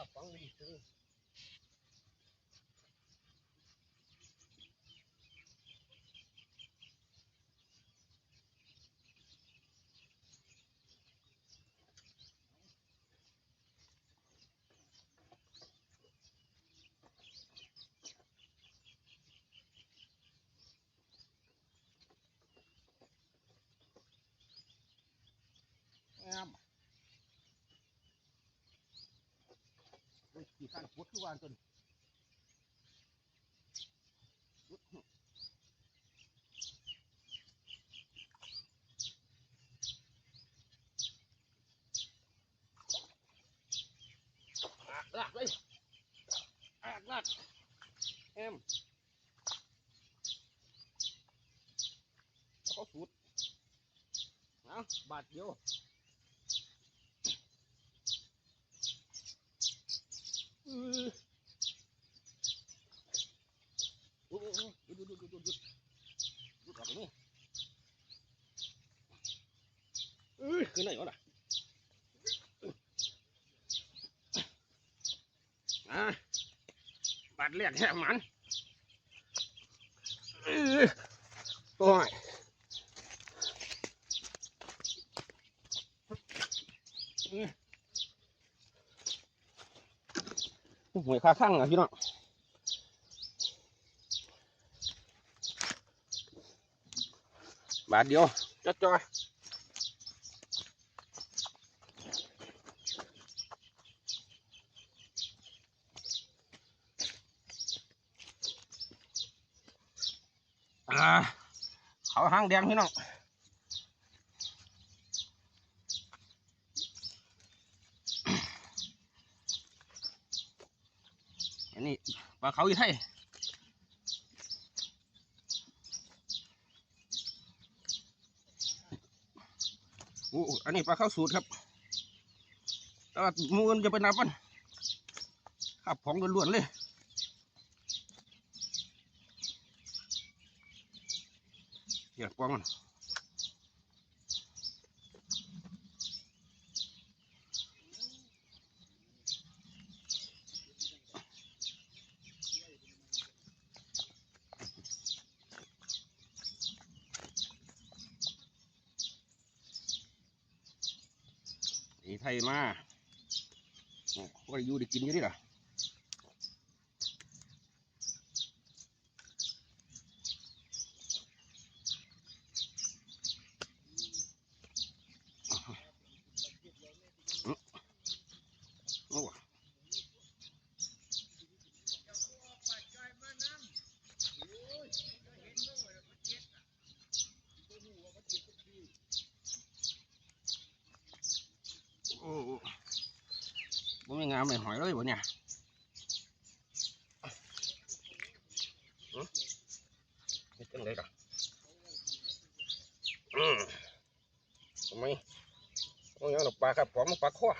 ต้องขับฟังดีซื้อ งาม โอ้ยขี่ข้างพุดคือวานจนพุดลากเลยลากลากเอ็มแล้วก็สูดเอาบาทเดียว อือโอ้โหหยุดหยุดหยุดหยุดหยุดหยุดหยุดออกไปนี่เอ้ยคือไหนวะล่ะอะบาด เลียดแค่มันเอ้ยโอ้ยเอ้ยหวยค่าข้างอะพี่น้องบาทเดียวจัดจอย เขาหางแดงพี่น้องอันนี้ปลาเขาอีไทยโอ้อันนี้ปลาเข้าสูตรครับแต่ว่ามูนจะเป็นนับมันขับของล้วนๆเลย เดี๋ยวกวางมันอีไทยมาโอ้ก็ได้อยู่ได้กินอยู่นี่ล่ะโอ้ โอ้ บ่มีงาไม่หอยเลยบ่เนี่ยหึเฮ็ดจังไดล่ะอืมทำไมโอ้ยยังดอกปลาครับผมปลาข้อ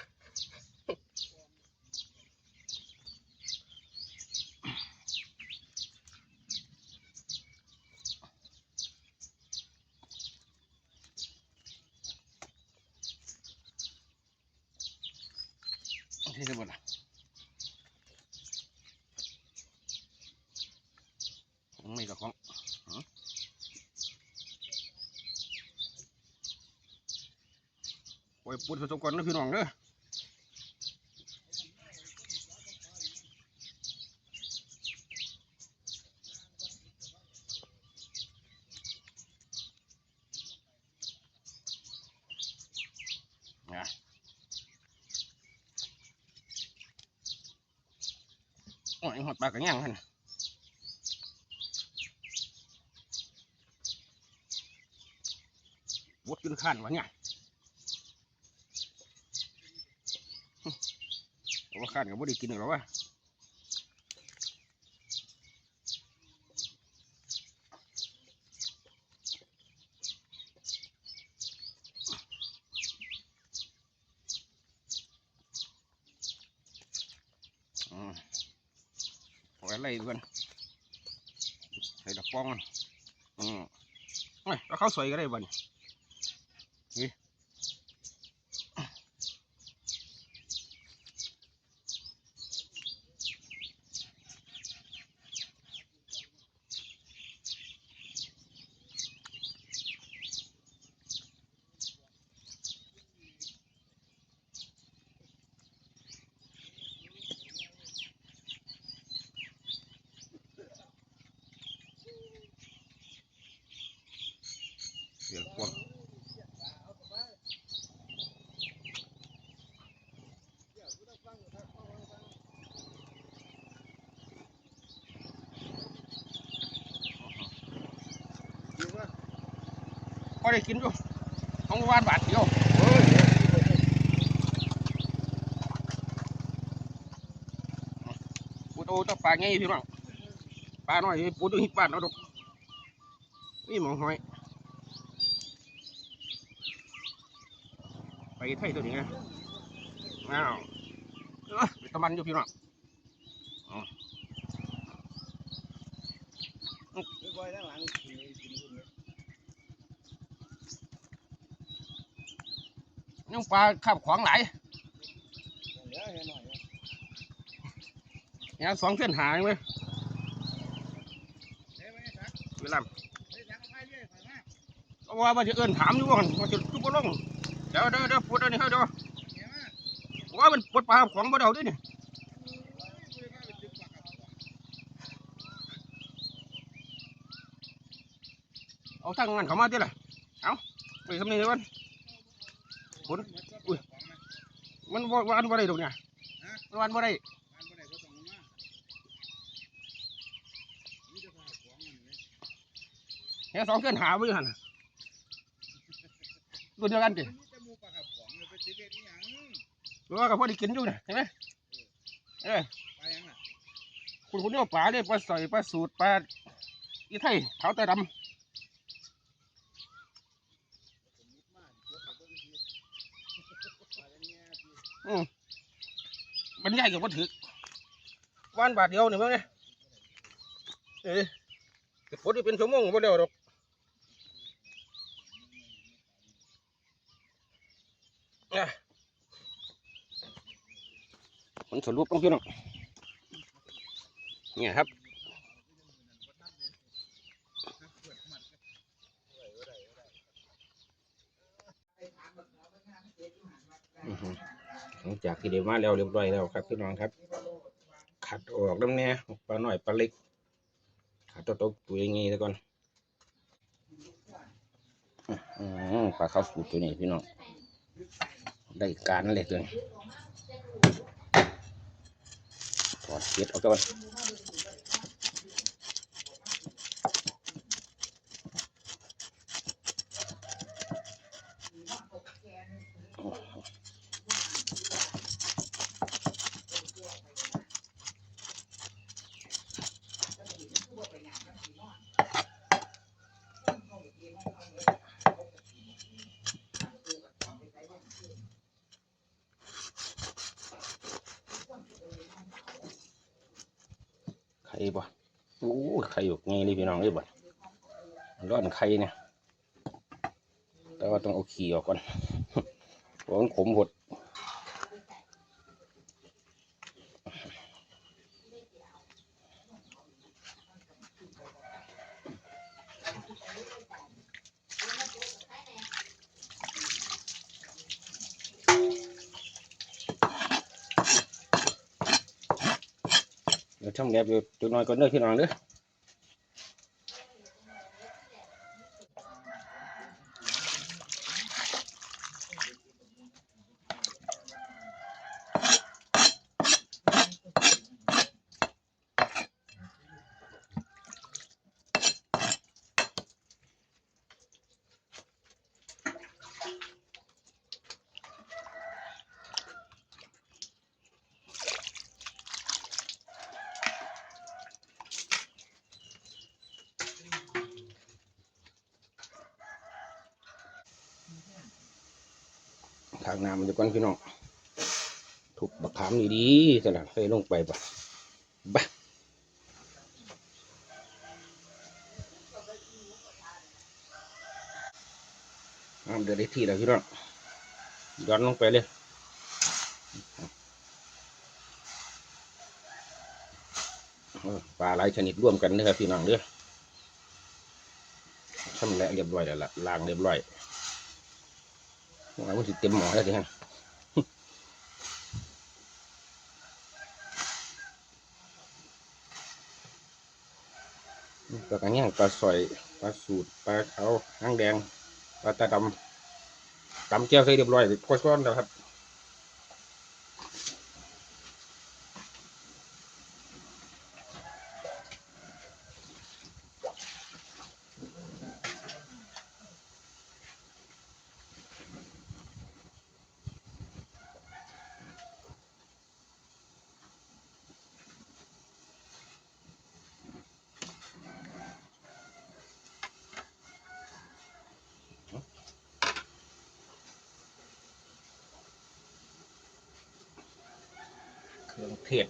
ที่จะบ่ล่ะของไม่กับของหึ ปล่อยปุ่นผสมกันนะพี่น้องเด้อโอ้ยหอดปลากระย่างหั่นบดขึ้นขั้นวะเนี่ย ว่า ข้านกับบ่ได้กินหรอวะอืมอาไว้ไล่กันใส่ดอกปองมันอืมไม่แล้วข้าวสวยก็ได้บ่เนี่ ได้กินอยู่ของวานบาทเดียวปูโตต้องปลาไงพี่น้องปลาหน่อยปูตัวหิบปานเอาดอกนี่หมองหอยไปไทยตัวนี้ไงอ้าวเอ้อไปตะมันอยู่พี่น้อง ไม่ค่อยด้านหลังกินกินคุณเนี่ย ยั งปลาขับขวางหลเนี่ยสองเส้นหางไหมเฮ้ยไม่ได้สักเวลาเฮ้ยสักไปเรื่อาว่ามันจะเอินถามอยู่ว่ามันจะจุบลงเดี๋ยวเดี๋ยวเดี๋ยวพูดอันนี้ให้เดี๋ยวว่ามันปลดปลาของบ่เดาด้วยนี่เอาทั้งงานเขามาดิล่ะเอาไปทำนี่วันเหมือน ก็ปากของมันมันบ่วันบ่ได้ดอกเนี่ยมันวันบ่ได้มันบ่ได้ก็ต้องมานี่จะปากของมันเนี่ยเนี่ยสองเส้นหาไว้อยู่หันน่ะตัวเดียวกันจิมันจะมูปากกับของเลยไปตึกเอ็ดนี่ยังหรือว่ากับพอได้กินอยู่เนี่ยเห็นไหมเออไปยังอะคุณคุณเนี่ยปลาเนี่ยปลาใส่ปลาสูตรปลาอีไทยเท้าตาดสมมติมาเดี๋ยวไปเบิ่งทีไปยังเงี้ยทีำ อืมบรรยายกับว่าถือวันบาทเดียวเนี่ยมั้งเนี่ยเอ้ยแต่ปลดนี่เป็นชั่วโมงไม่เดียวดอกอะผลสรุปต้องพี่น้องเนี่ยครับ อือฮึหลังจาก ที่เดี๋ยวมาแล้วเรียบร้อยแล้วครับพี่น้องครับ ขัดออกน้ำเนี่ยปลาหน่อยปลาเล็กขัดตัวตตัวอยังไงแล้วก่อนอื้อปลาข้าวสูตรตัวนี้พี่น้องได้การเลยตัวนี้ถอดเกล็ดออกก่อนไข่บ่โอ้ยไข่อยู่ไงนี่พี่น้องเลยบ่ร้อนไข่เนี่ย แต่ว่าต้องเอาขี้ออกก่อนเพราะมันขมหดเดี๋ยวช่องแดบอยู่จุดน้อยก่อนเด้อพี่น้องเด้อางน้ำมันจะก่อนพี่น้องถูกบักขามดีดีๆสลัดใส่ลงไปปะบะน้ำเดือดได้ที่แล้วพี่น้องย้อนลงไปเลยปลาหลายชนิดร่วมกันนะครับพี่น้องเด้อชำแหละเรียบร้อยแล้วล่ะล้างเรียบร้อย ว่ามันสิเต็มหม้อแล้วสิฮะปลากระย่างปลาสอยปลาสูตรปลาเขาวหางแดงปลาตาดำตำเจียวใส่เรียบร้อยพอซ้อนแล้วครับ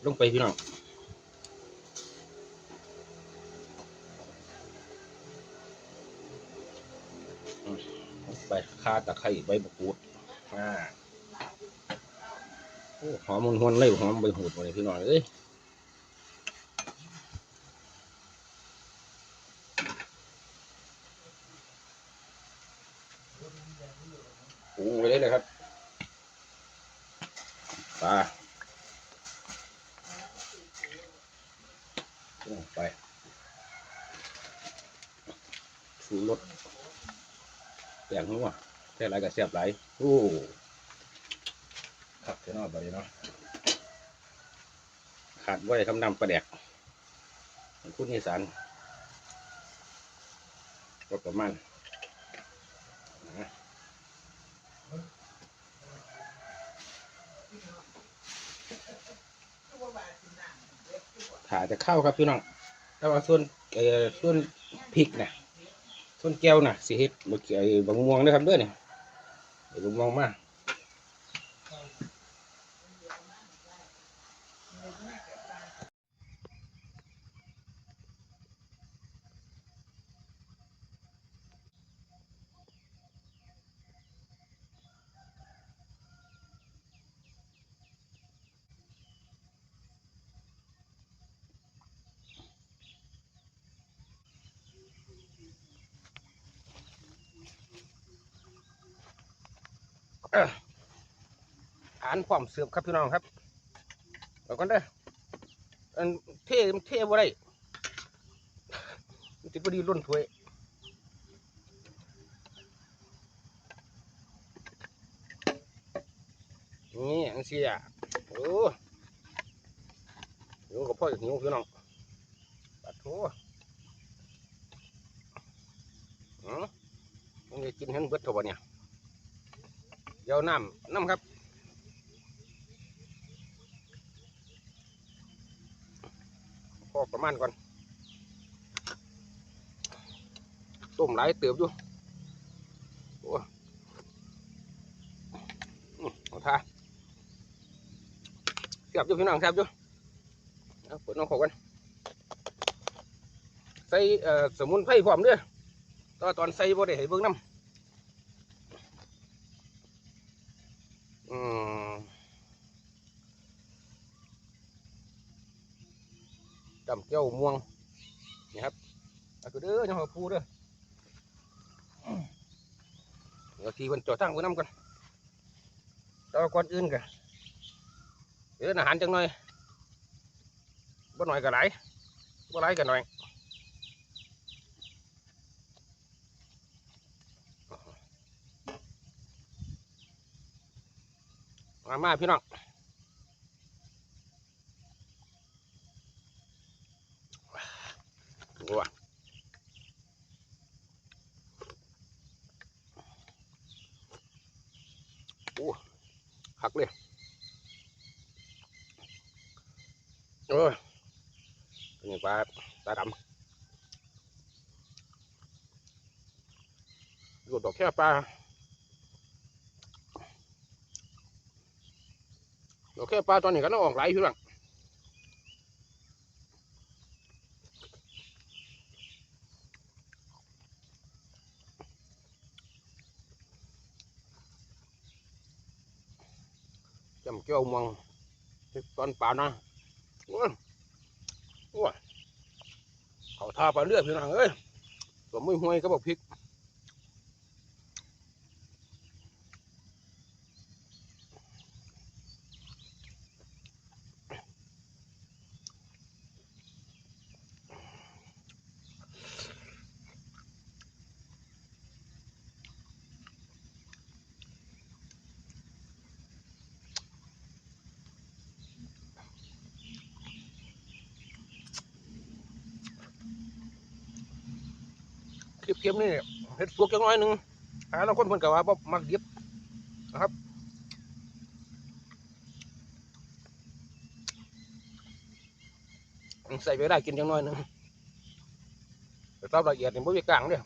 ลงไปพี่น้องอืมใบคาตะไคร้ใบมะกรูดอ่าโอ้หอมมันหวนๆเลยหอมใบหูดมาเลยพี่น้องเอ้ยปรุงไปเลยเลยครับปลาลงไปชูรสแป้งนัว แค่ไรก็แซ่บไรโอ้ขับเท่าน้อยไปเนาะขาดไว้คำนำปลาแดกคุณนิสานก็ประมาณนะถ่าจะเข้าครับพี่น้องแต่ว่าส่วนเอ่อส่วนพริกนะส่วนแก้วนะสิเฮ็ดบไอ้บางม่วงนะครับเด้วยเนี่ย ไอ้บางม่วงมา อ่านความเสื่อมครับพี่น้องครับเอาก่อนเด้ออันเท่มันเท่บ่ได้มันสิบ่ดีล้นถ้วยนี่อังเสียโอ้หิวกับพ่อหิวพี่น้องปัดโถอือมึงจะกินให้มันเบิดเท่าบ่เนี่ยเดี๋ยวน้ำน้ำครับ พอ ประมาณก่อนต้มหลายเติบอยู่โอ้ขอเอาท่าเสียบอยู่พี่น้องเสียบอยู่เปิดน้องขอกันใส่สมุนไพรพร้อมเด้อแตอนตอนใส่บ่ได้ให้เบิ่งน้ำ อืมจำเจ้าม่วงนี่ครับเอาคือเด้อยังหัวปูเด้อเดี๋ยวทีคนจอดตั้งไว้น้ำกันแต่ว่าก่อนอื่นกันเดี๋ยวอาหารจังหน่อยบ่หน่อยก็หลบ่หลายก็หน่อยมามาพี่น้อง ว้าโอ้หักเลยเออนี่ปลาตาดำหลุดดอกแค่ปลาโอเคปลาตอนนี้ก็ต้องออกไหลอยู่หลัง จำเกี่ยวมองตอนป่านะว้าเขาทาปลาเลือดพี่น้องเอ้ยตัวมือห้วยก็บอกพริก มนี่เฮ็ดสุกจังน้อยหนึ่งหาแล้วคนเพิ่นก็ว่าบ่มักดิบนะครับใส่ไปได้กินจังน้อยหนึ่งแต่ตอบละเอียดนี่บ่มีกลางเด้อ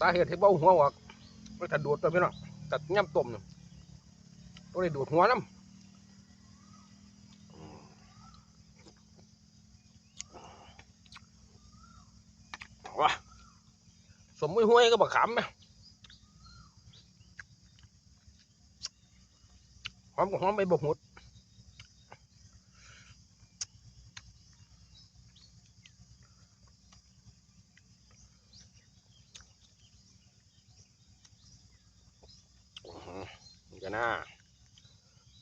สาเหตุที่เบ้าหัวออกมันถ้าดูดตัวพี่น้อง ตัดย่ำต้มเนี่ยต้องได้ดูดหัวน้ำว้าสมมือห้วยก็บักขำไหมหอมกับหอมไปบกหุดอื้อหือนี่กันนะ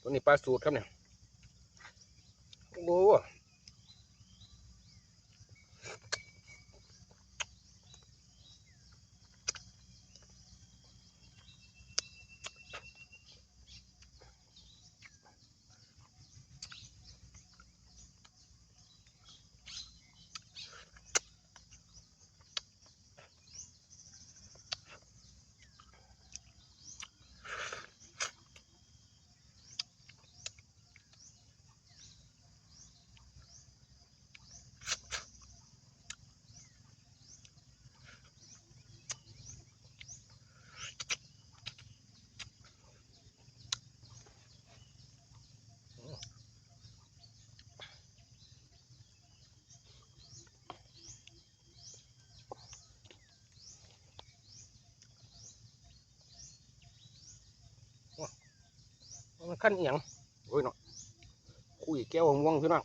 ตัวนี้ ปลาสูตรครับเนี่ย ขั้นเอียงโอ้ยเนาะคุยแก้วม่วงพี่น้อง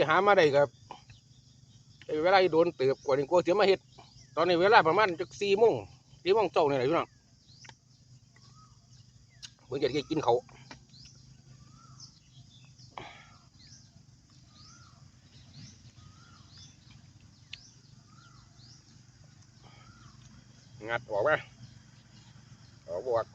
จะหามาได้กับเวลาโดนเติบกว่านี้กูจะมาเฮ็ด ตอนนี้เวลาประมาณจักสี่โมงสี่โมงเช้านี่แหละพี่น้องเพิ่งจะได้กินเขางัดออกไหมออกบวก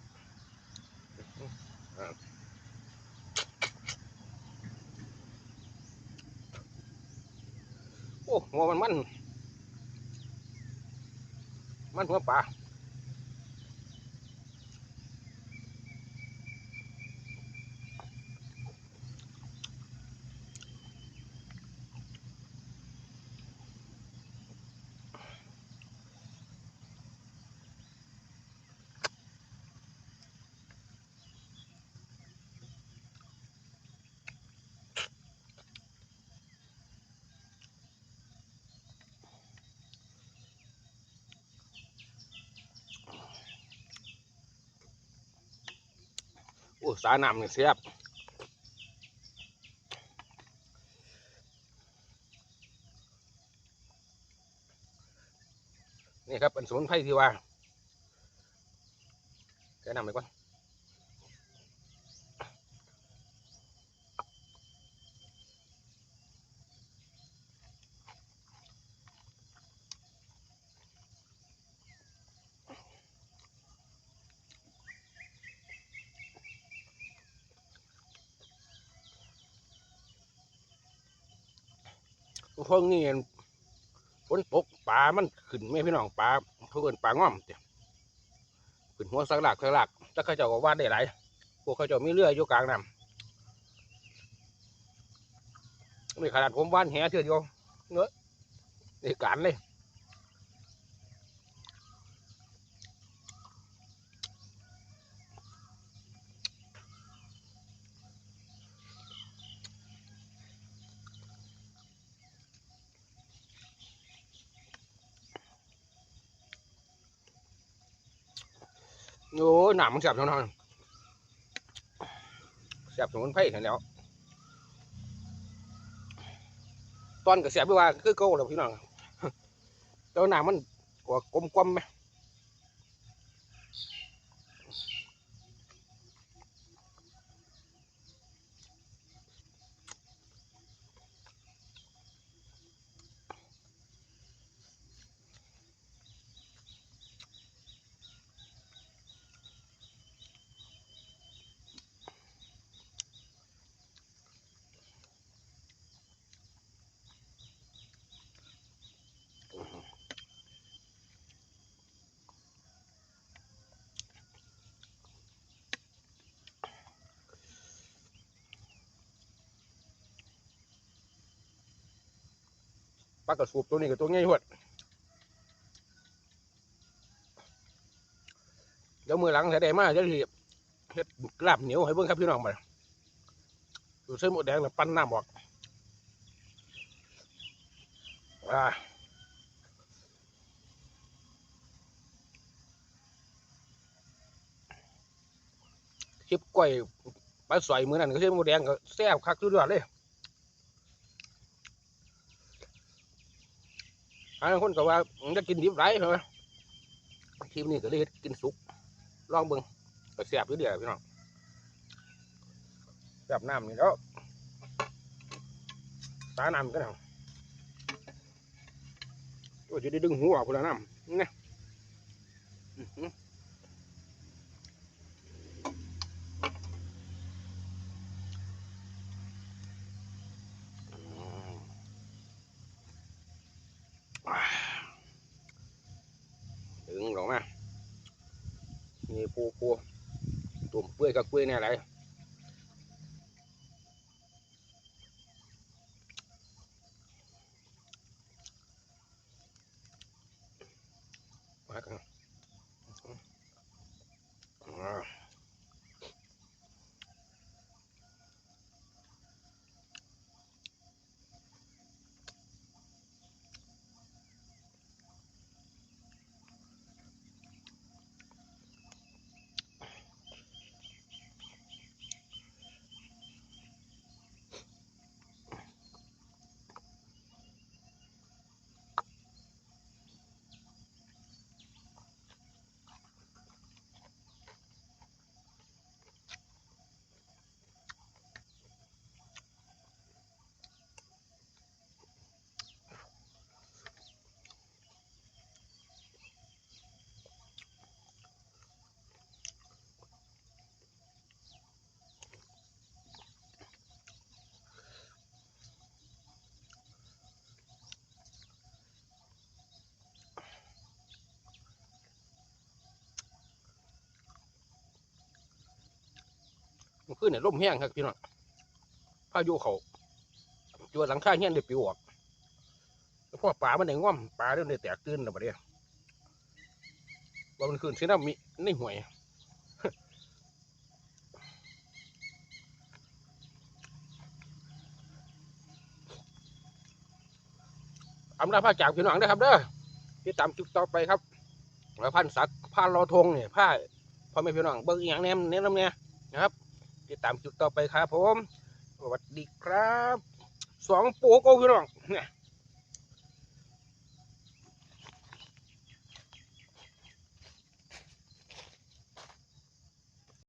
โอ้หัวมันมัน มันหัวปลา สาน้ำนี่เสียบนี่ครับเป็นสมุนไพรที่ว่าแกนำไปก่อน พวกนี้ฝนตกปลามันขึ้นไม่พี่น้องปลาเขาเกินปลาง่อมเจ้ะขึ้นหัวสักหลักสักหลักแล้วเขาจะก็ว่าได้หลายพวกเขาจะมีเรืออยู่กลางน้ำนี่ขนาดผมว่านแหเถื่อเดียวเนื้อในการเลยามมันแสบเท่านั้นแสบสมุนไพรเห็นแล้ว ตอนก็แสบด้วยว่าคือเก่าแล้วพี่น้องตัวหนามันกว่ากลมๆไหม ปลากระสูบตัวนี้กับตัวง่ายหดเดี๋ยวมือหลังถ้าได้มากจะทีเฮ็ดกลาบเหนียวให้เบิ่งครับพี่น้องมาดูเส้นหมดแดงแล้วปั้นน้ำออกอ่าคลิปก้อยปลาสอยมือนั่นก็เส้นหมดแดงก็แซ่บคักสุดยอดเลย อันคนก็ว่าจะกินดิบไรใช่ไหมคลิปนี้ก็เลยเฮ็ดกินสุกลองเบิ้งก็แสบอยู่เดียวพี่น้องแสบน้ำนี่แล้วสาน้ำกันเอาโอ้ยจะได้ดึงหัวออกพุ่นลาน้ำนี่นะอื้อหือดึงออกมานี่ปูปูตุ่มเปื่อยกับเปื่อยเนี่ยอะไรมากันอ่า มันขึ้นเนี่ยร่มแห้งครับพี่น้องพายุเขาจวหลังคาเงี้ยได้ปิวออกแล้วพอปลามันได้ง่อมปลาเริ่มได้แตกตื่นแล้วบัดเนี้ยว่ามันขึ้นเสียน้ำมีในห่วยอำลาผ้าจากพี่น้องนะครับเด้อที่ตามจุดต่อไปครับแล้วพันสักผ้ารอทงเนี่ยผ้าพ่อแม่พี่น้องเบิ้งอย่างแนมแนะนำเนี่ย ติดตามจุดต่อไปครับผมสวัสดีครับสองโป๊กโอ้พี่น้องเนี่ย